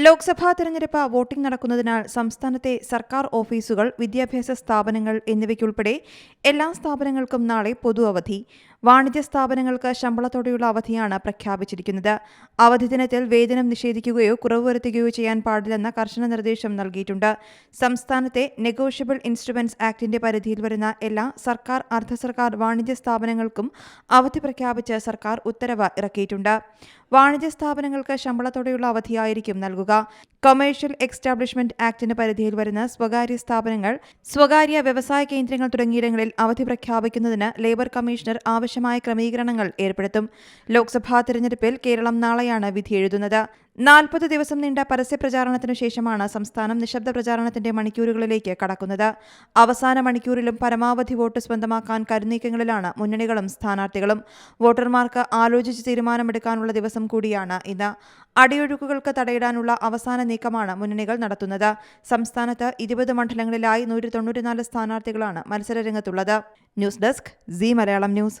ലോക്സഭാ തെരഞ്ഞെടുപ്പ് വോട്ടിംഗ് നടക്കുന്നതിനാൽ സംസ്ഥാനത്തെ സർക്കാർ ഓഫീസുകൾ വിദ്യാഭ്യാസ സ്ഥാപനങ്ങൾ എന്നിവയ്ക്കുൾപ്പെടെ എല്ലാ സ്ഥാപനങ്ങൾക്കും നാളെ പൊതു അവധി വാണിജ്യ സ്ഥാപനങ്ങൾക്ക് ശമ്പളത്തോടെയുള്ള അവധിയാണ് പ്രഖ്യാപിച്ചിരിക്കുന്നത്. അവധി ദിനത്തിൽ വേതനം നിഷേധിക്കുകയോ കുറവ് വരുത്തുകയോ ചെയ്യാൻ പാടില്ലെന്ന കർശന നിർദ്ദേശം നൽകിയിട്ടുണ്ട്. സംസ്ഥാനത്തെ നെഗോഷ്യബിൾ ഇൻസ്ട്രുമെന്റ്സ് ആക്ടിന്റെ പരിധിയിൽ വരുന്ന എല്ലാ സർക്കാർ അർദ്ധ സർക്കാർ വാണിജ്യ സ്ഥാപനങ്ങൾക്കും അവധി പ്രഖ്യാപിച്ച് സർക്കാർ ഉത്തരവ് ഇറക്കിയിട്ടുണ്ട്. വാണിജ്യ സ്ഥാപനങ്ങൾക്ക് ശമ്പളത്തോടെയുള്ള അവധിയായിരിക്കും നൽകുക. കൊമേഴ്ഷ്യൽ എക്സ്റ്റാബ്ലിഷ്മെന്റ് ആക്ടിന് പരിധിയിൽ വരുന്ന സ്വകാര്യ സ്ഥാപനങ്ങൾ സ്വകാര്യ വ്യവസായ കേന്ദ്രങ്ങൾ തുടങ്ങിയിടങ്ങളിൽ അവധി പ്രഖ്യാപിക്കുന്നതിന് ലേബർ കമ്മീഷണർ ആവശ്യമായ ക്രമീകരണങ്ങൾ ഏർപ്പെടുത്തും. ലോക്സഭാ തെരഞ്ഞെടുപ്പിൽ കേരളം നാളെയാണ് വിധി എഴുതുന്നത്. നാൽപ്പത് ദിവസം നീണ്ട പരസ്യ പ്രചാരണത്തിനു ശേഷമാണ് സംസ്ഥാനം നിശബ്ദ പ്രചാരണത്തിന്റെ മണിക്കൂറുകളിലേക്ക് കടക്കുന്നത്. അവസാന മണിക്കൂറിലും പരമാവധി വോട്ട് സ്വന്തമാക്കാൻ കരുനീക്കങ്ങളിലാണ് മുന്നണികളും സ്ഥാനാർത്ഥികളും. വോട്ടർമാർക്ക് ആലോചിച്ച് തീരുമാനമെടുക്കാനുള്ള ദിവസം കൂടിയാണ് ഇന്ന്. അടിയൊഴുക്കുകൾക്ക് തടയിടാനുള്ള അവസാന നീക്കമാണ് മുന്നണികൾ നടത്തുന്നത്. സംസ്ഥാനത്ത് ഇരുപത് മണ്ഡലങ്ങളിലായി നൂറ്റി തൊണ്ണൂറ്റിനാല് സ്ഥാനാർത്ഥികളാണ് മത്സരരംഗത്തുള്ളത്. News desk Zee Malayalam news.